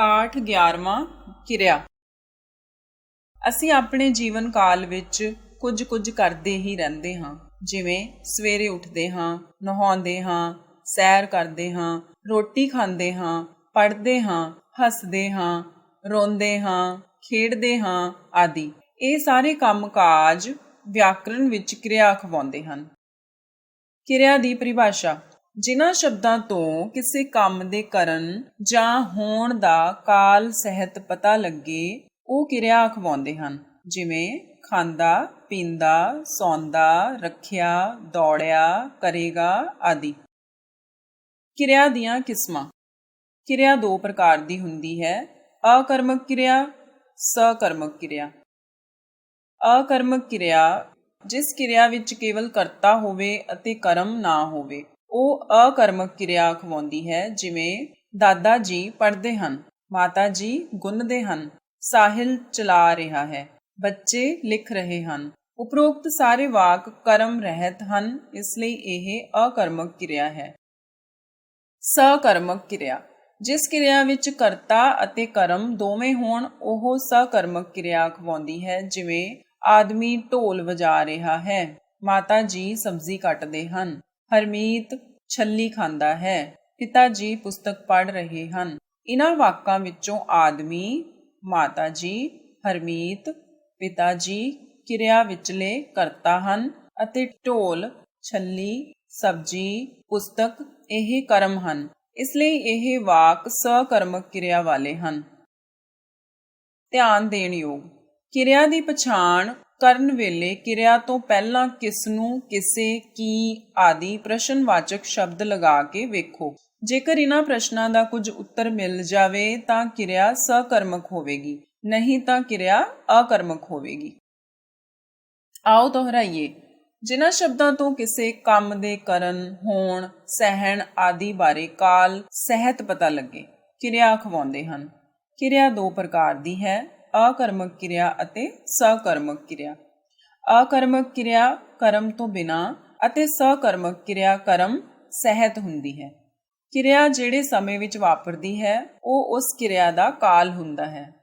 ਪਾਠ 11ਵਾਂ ਕਿਰਿਆ। ਅਸੀਂ ਆਪਣੇ ਜੀਵਨ ਕਾਲ ਵਿੱਚ ਕੁਝ ਕੁਝ ਕਰਦੇ ਹੀ ਰਹਿੰਦੇ ਹਾਂ। ਜਿਵੇਂ ਸਵੇਰੇ ਉੱਠਦੇ ਹਾਂ, ਨਹਾਉਂਦੇ ਹਾਂ, ਸੈਰ ਕਰਦੇ ਹਾਂ, ਰੋਟੀ ਖਾਂਦੇ ਹਾਂ, ਪੜ੍ਹਦੇ ਹਾਂ, ਹੱਸਦੇ ਹਾਂ, ਰੋਂਦੇ ਹਾਂ, ਖੇਡਦੇ ਹਾਂ ਆਦਿ। ਇਹ ਸਾਰੇ ਕੰਮਕਾਜ ਵਿਆਕਰਣ ਵਿੱਚ ਕਿਰਿਆ ਖਵਾਉਂਦੇ ਹਨ। ਕਿਰਿਆ ਦੀ ਪਰਿਭਾਸ਼ਾ। ਜਿਨ੍ਹਾਂ ਸ਼ਬਦਾਂ ਤੋਂ ਕਿਸੇ ਕੰਮ ਦੇ ਕਰਨ ਜਾਂ ਹੋਣ ਦਾ ਕਾਲ ਸਹਿਤ ਪਤਾ ਲੱਗੇ, ਉਹ ਕਿਰਿਆ ਅਖਵਾਉਂਦੇ ਹਨ। ਜਿਵੇਂ, ਖਾਂਦਾ, ਪੀਂਦਾ, ਸੌਂਦਾ, ਰੱਖਿਆ, ਦੌੜਿਆ, ਕਰੇਗਾ ਆਦਿ। ਕਿਰਿਆ ਦੀਆਂ ਕਿਸਮਾਂ। ਕਿਰਿਆ ਦੋ ਪ੍ਰਕਾਰ ਦੀ ਹੁੰਦੀ ਹੈ। ਅਕਰਮਕ ਕਿਰਿਆ, ਸਕਰਮਕ ਕਿਰਿਆ। ਅਕਰਮਕ ਕਿਰਿਆ, ਜਿਸ ਕਿਰਿਆ ਵਿੱਚ ਕੇਵਲ ਕਰਤਾ ਹੋਵੇ ਅਤੇ ਕਰਮ ਨਾ ਹੋਵੇ। ਉਹ ਅਕਰਮਕ ਕਿਰਿਆ ਅਖਵਾਉਂਦੀ ਹੈ, ਜਿਵੇਂ ਦਾਦਾ ਜੀ ਪੜ੍ਹਦੇ ਹਨ, ਮਾਤਾ ਜੀ ਗੁੰਨਦੇ ਹਨ, ਸਾਹਿਲ ਚਲਾ ਰਿਹਾ ਹੈ, ਬੱਚੇ ਲਿਖ ਰਹੇ ਹਨ। ਉਪਰੋਕਤ ਸਾਰੇ ਵਾਕ ਕਰਮ ਰਹਿਤ ਹਨ, ਇਸ ਲਈ ਇਹ ਅਕਰਮਕ ਕਿਰਿਆ ਹੈ। ਸਕਰਮਕ ਕਿਰਿਆ। ਜਿਸ ਕਿਰਿਆ ਵਿੱਚ ਕਰਤਾ ਅਤੇ ਕਰਮ ਦੋਵੇਂ ਹੋਣ, ਉਹ ਸਕਰਮਕ ਕਿਰਿਆ ਅਖਵਾਉਂਦੀ ਹੈ, ਜਿਵੇਂ ਆਦਮੀ ਢੋਲ ਵਜਾ ਰਿਹਾ ਹੈ, ਮਾਤਾ ਜੀ ਸਬਜ਼ੀ ਕੱਟਦੇ ਹਨ। ਹਰਮੀਤ ਛੱਲੀ ਖਾਂਦਾ ਹੈ। ਪਿਤਾ ਜੀ ਪੁਸਤਕ ਪੜ੍ਹ ਰਹੇ ਹਨ। ਇਨ੍ਹਾਂ ਵਾਕਾਂ ਵਿੱਚੋਂ ਆਦਮੀ, ਮਾਤਾ ਜੀ, ਹਰਮੀਤ, ਪਿਤਾ ਜੀ ਕਿਰਿਆ ਵਿਚਲੇ ਕਰਤਾ ਹਨ ਅਤੇ ਢੋਲ, ਛੱਲੀ, ਸਬਜੀ, ਪੁਸਤਕ ਇਹ ਕਰਮ ਹਨ। ਇਸ ਲਈ ਇਹ ਵਾਕ ਸਕਰਮਕ ਕਿਰਿਆ ਵਾਲੇ ਹਨ। ਧਿਆਨ ਦੇਣ ਯੋਗ ਕਿਰਿਆ ਦੀ ਪਛਾਣ ਕਰਨ ਵੇਲੇ ਕਿਰਿਆ ਤੋਂ ਪਹਿਲਾਂ ਕਿਸ ਨੂੰ ਕਿਸੇ, ਕੀ ਆਦਿ ਪ੍ਰਸ਼ਨਵਾਚਕ ਸ਼ਬਦ ਲਗਾ ਕੇ ਵੇਖੋ। ਜੇਕਰ ਇਹਨਾਂ ਪ੍ਰਸ਼ਨਾਂ ਦਾ ਕੁਝ ਉੱਤਰ ਮਿਲ ਜਾਵੇ ਤਾਂ ਕਿਰਿਆ ਸਕਰਮਕ ਹੋਵੇਗੀ, ਨਹੀਂ ਤਾਂ ਕਿਰਿਆ ਅਕਰਮਕ ਹੋਵੇਗੀ। ਆਓ ਦੁਹਰਾਈਏ, ਜਿਨ੍ਹਾਂ ਸ਼ਬਦਾਂ ਤੋਂ ਕਿਸੇ ਕੰਮ ਦੇ ਕਰਨ, ਹੋਣ, ਸਹਿਣ ਆਦਿ ਬਾਰੇ ਕਾਲ, ਸਹਿਤ ਪਤਾ ਲੱਗੇ, ਕਿਰਿਆ ਅਖਵਾਉਂਦੇ ਹਨ। ਕਿਰਿਆ ਦੋ ਪ੍ਰਕਾਰ ਦੀ ਹੈ ਅਕਰਮਕ ਕਿਰਿਆ ਅਤੇ ਸਕਰਮਕ ਕਿਰਿਆ ਅਕਰਮਕ ਕਿਰਿਆ ਕਰਮ ਤੋਂ ਬਿਨਾ ਅਤੇ ਸਕਰਮਕ ਕਿਰਿਆ ਕਰਮ ਸਹਿਤ ਹੁੰਦੀ ਹੈ। ਕਿਰਿਆ ਜਿਹੜੇ ਸਮੇਂ ਵਿੱਚ ਵਾਪਰਦੀ ਹੈ, ਉਹ ਉਸ ਕਿਰਿਆ ਦਾ ਕਾਲ ਹੁੰਦਾ ਹੈ।